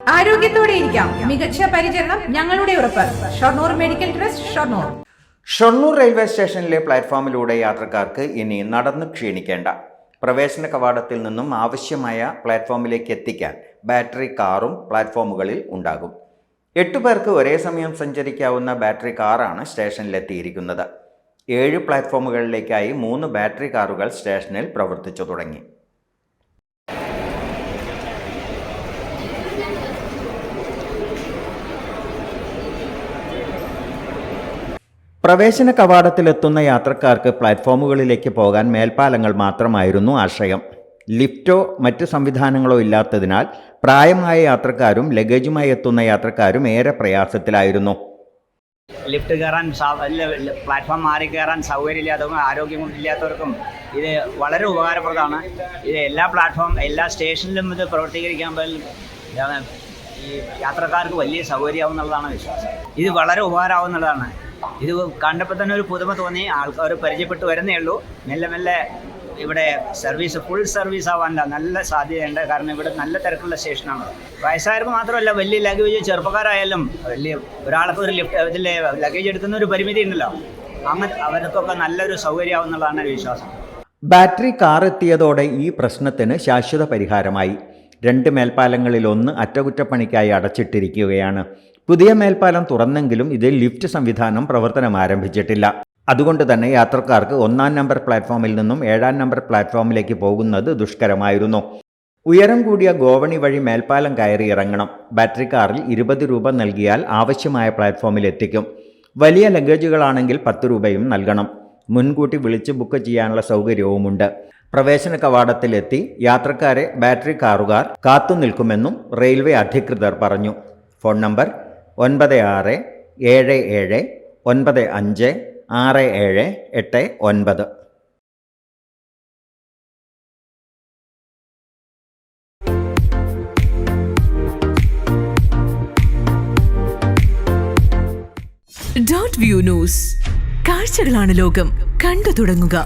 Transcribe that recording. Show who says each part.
Speaker 1: ആരോഗ്യത്തോടെ ഇരിക്കാം. മികച്ച പരിചരണം ഞങ്ങളുടെ ഉറപ്പ്. Shoranur medical trust Shoranur.
Speaker 2: Shoranur railway സ്റ്റേഷനിലെ പ്ലാറ്റ്ഫോമിലൂടെ യാത്രക്കാർക്ക് ഇനി നടന്ന് ക്ഷീണിക്കേണ്ട. പ്രവേശന കവാടത്തിൽ നിന്നും ആവശ്യമായ പ്ലാറ്റ്ഫോമിലേക്ക് എത്തിക്കാൻ ബാറ്ററി കാറും പ്ലാറ്റ്ഫോമുകളിൽ ഉണ്ടാകും. എട്ടു പേർക്ക് ഒരേ സമയം സഞ്ചരിക്കാവുന്ന ബാറ്ററി കാറാണ് സ്റ്റേഷനിലെത്തിയിരിക്കുന്നത്. ഏഴ് പ്ലാറ്റ്ഫോമുകളിലേക്കായി മൂന്ന് ബാറ്ററി കാറുകൾ സ്റ്റേഷനിൽ പ്രവർത്തിച്ചു തുടങ്ങി. പ്രവേശന കവാടത്തിലെത്തുന്ന യാത്രക്കാർക്ക് പ്ലാറ്റ്ഫോമുകളിലേക്ക് പോകാൻ മേൽപ്പാലങ്ങൾ മാത്രമായിരുന്നു ആശ്രയം. ലിഫ്റ്റോ മറ്റ് സംവിധാനങ്ങളോ ഇല്ലാത്തതിനാൽ പ്രായമായ യാത്രക്കാരും ലഗേജുമായി എത്തുന്ന യാത്രക്കാരും ഏറെ പ്രയാസത്തിലായിരുന്നു.
Speaker 3: ലിഫ്റ്റ് കയറാൻ പ്ലാറ്റ്ഫോം മാറി കയറാൻ സൗകര്യമില്ലാത്തവർക്കും ആരോഗ്യം ഇല്ലാത്തവർക്കും ഇത് വളരെ ഉപകാരപ്രദമാണ്. ഇത് എല്ലാ പ്ലാറ്റ്ഫോം എല്ലാ സ്റ്റേഷനിലും ഇത് പ്രവർത്തീകരിക്കാൻ ഈ യാത്രക്കാർക്ക് വലിയ സൗകര്യമാവും എന്നുള്ളതാണ് വിശ്വാസം. ഇത് വളരെ ഉപകാരമാവും എന്നുള്ളതാണ് ഇത് കണ്ടപ്പോൾ തന്നെ ഒരു പുതുമ തോന്നി. ആൾക്കാർ പരിചയപ്പെട്ട് വരുന്നേ ഉള്ളൂ. മെല്ലെ മെല്ലെ ഇവിടെ സർവീസ് ഫുൾ സർവീസ് ആവാനുള്ള നല്ല സാധ്യതയുണ്ട്. കാരണം ഇവിടെ നല്ല തിരക്കുള്ള സ്റ്റേഷനാണ്. വയസ്സായവർക്ക് മാത്രമല്ല വലിയ ലഗേജ് ചെറുപ്പക്കാരായാലും വലിയ ഒരാൾക്ക് ഒരു ലിഫ്റ്റ് ഇതിൽ ലഗേജ് എടുക്കുന്ന ഒരു പരിമിതി ഉണ്ടല്ലോ. അങ്ങനെ അവർക്കൊക്കെ നല്ലൊരു സൗകര്യമാവും എന്നുള്ളതാണ് വിശ്വാസം.
Speaker 2: ബാറ്ററി കാർ എത്തിയതോടെ ഈ പ്രശ്നത്തിന് ശാശ്വത പരിഹാരമായി. രണ്ട് മേൽപ്പാലങ്ങളിൽ ഒന്ന് അറ്റകുറ്റപ്പണിക്കായി അടച്ചിട്ടിരിക്കുകയാണ്. പുതിയ മേൽപ്പാലം തുറന്നെങ്കിലും ഇതിൽ ലിഫ്റ്റ് സംവിധാനം പ്രവർത്തനം ആരംഭിച്ചിട്ടില്ല. അതുകൊണ്ട് തന്നെ യാത്രക്കാർക്ക് ഒന്നാം നമ്പർ പ്ലാറ്റ്ഫോമിൽ നിന്നും ഏഴാം നമ്പർ പ്ലാറ്റ്ഫോമിലേക്ക് പോകുന്നത് ദുഷ്കരമായിരുന്നു. ഉയരം കൂടിയ ഗോവണി വഴി മേൽപ്പാലം കയറി ഇറങ്ങണം. ബാറ്ററി കാറിൽ ഇരുപത് രൂപ നൽകിയാൽ ആവശ്യമായ പ്ലാറ്റ്ഫോമിൽ എത്തിക്കും. വലിയ ലഗേജുകളാണെങ്കിൽ പത്ത് രൂപയും നൽകണം. മുൻകൂട്ടി വിളിച്ച് ബുക്ക് ചെയ്യാനുള്ള സൗകര്യവുമുണ്ട്. പ്രവേശന കവാടത്തിലെത്തി യാത്രക്കാരെ ബാറ്ററി കാറുകാർ കാത്തുനിൽക്കുമെന്നും റെയിൽവേ അധികൃതർ പറഞ്ഞു. ഫോൺ നമ്പർ ഒൻപത് ആറ് ഏഴ് ഏഴ് ഒൻപത് അഞ്ച് ആറ് ഏഴ് എട്ട് ഒൻപത്.
Speaker 4: ഡോട്ട് വ്യൂ ന്യൂസ് കാഴ്ചകളാണ് ലോകം. കണ്ടു തുടങ്ങുക.